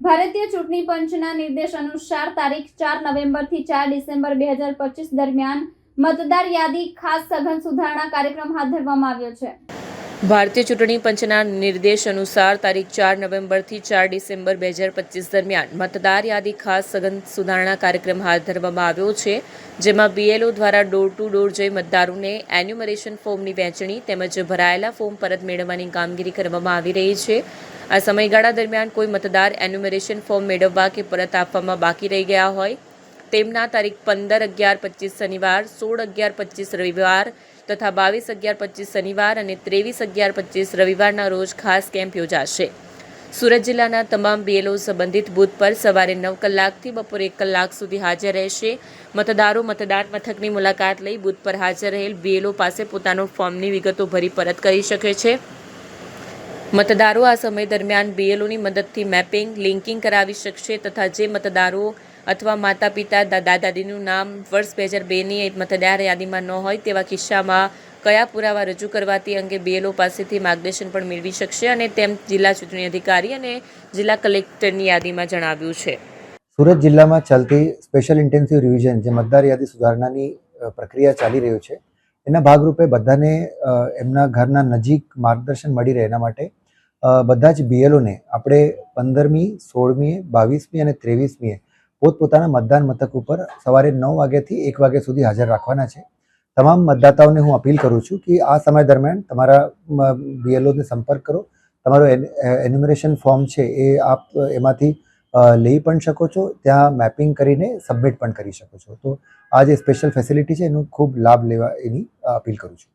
ભારતીય ચૂંટણી પંચના નિર્દેશ અનુસાર તારીખ ચાર નવેમ્બરથી ચાર ડિસેમ્બર બે હજાર પચીસ દરમિયાન મતદાર યાદી ખાસ સઘન સુધારણા કાર્યક્રમ હાથ ધરવામાં આવ્યો છે. ભારતીય ચૂંટણી પંચના નિર્દેશ અનુસાર તારીખ ચાર નવેમ્બરથી ચાર ડિસેમ્બર બે હજાર પચીસ દરમિયાન મતદાર યાદી ખાસ સઘન સુધારણા કાર્યક્રમ હાથ ધરવામાં આવ્યો છે, જેમાં બીએલઓ દ્વારા ડોર ટુ ડોર જઈ મતદારોને એન્યુમરેશન ફોર્મની વહેંચણી તેમજ ભરાયેલા ફોર્મ પરત મેળવવાની કામગીરી કરવામાં આવી રહી છે. આ સમયગાળા દરમિયાન કોઈ મતદાર એન્યુમરેશન ફોર્મ મેળવવા કે પરત આપવામાં બાકી રહી ગયા હોય, તેમના તારીખ પંદર અગિયાર પચીસ શનિવાર, સોળ અગિયાર પચીસ રવિવાર તથા બાવીસ અગિયાર પચીસ શનિવાર અને ત્રેવીસ અગિયાર પચીસ રવિવારના રોજ ખાસ કેમ્પ યોજાશે. સુરત જિલ્લાના તમામ બીએલઓ સંબંધિત બૂથ પર સવારે નવ કલાકથી બપોરે એક કલાક સુધી હાજર રહેશે. મતદારો મતદાન મથકની મુલાકાત લઈ બૂથ પર હાજર રહેલ બીએલઓ પાસે પોતાનો ફોર્મની વિગતો ભરી પરત કરી શકે છે. મતદારો આ સમય દરમિયાન બીએલઓની મદદથી મેપિંગ, લિંકિંગ કરાવી શકશે તથા જે મતદારો અથવા માતા પિતા દાદા દાદીનું નામ વર્ષ બે હજાર બેની મતદાર યાદીમાં ન હોય તેવા કિસ્સામાં કયા પુરાવા રજૂ કરવાથી અંગે બીએલઓ પાસેથી માર્ગદર્શન પણ મેળવી શકશે અને તેમ જિલ્લા ચૂંટણી અધિકારી અને જિલ્લા કલેક્ટરની યાદીમાં જણાવ્યું છે. સુરત જિલ્લામાં ચાલતી સ્પેશિયલ ઇન્ટેન્સિવ રિવિઝન જે મતદાર યાદી સુધારણાની પ્રક્રિયા ચાલી રહ્યું છે એના ભાગરૂપે બધાને એમના ઘરના નજીક માર્ગદર્શન મળી રહે એના માટે. બધા જ બીએલઓને આપણે પંદરમી, સોળમી, બાવીસમી અને ત્રેવીસમીએ પોતપોતાના મતદાન મથક ઉપર સવારે નવ વાગ્યાથી એક વાગ્યા સુધી હાજર રાખવાના છે. તમામ મતદાતાઓને હું અપીલ કરું છું કે આ સમય દરમિયાન તમારા બીએલઓને સંપર્ક કરો. તમારું એન્યુમરેશન ફોર્મ છે એ આપ એમાંથી લઈ પણ શકો છો. ત્યાં મેપિંગ કરીને સબમિટ પણ કરી શકો છો. તો આ જે સ્પેશિયલ ફેસિલિટી છે એનો ખૂબ લાભ લેવા, એની અપીલ કરું છું.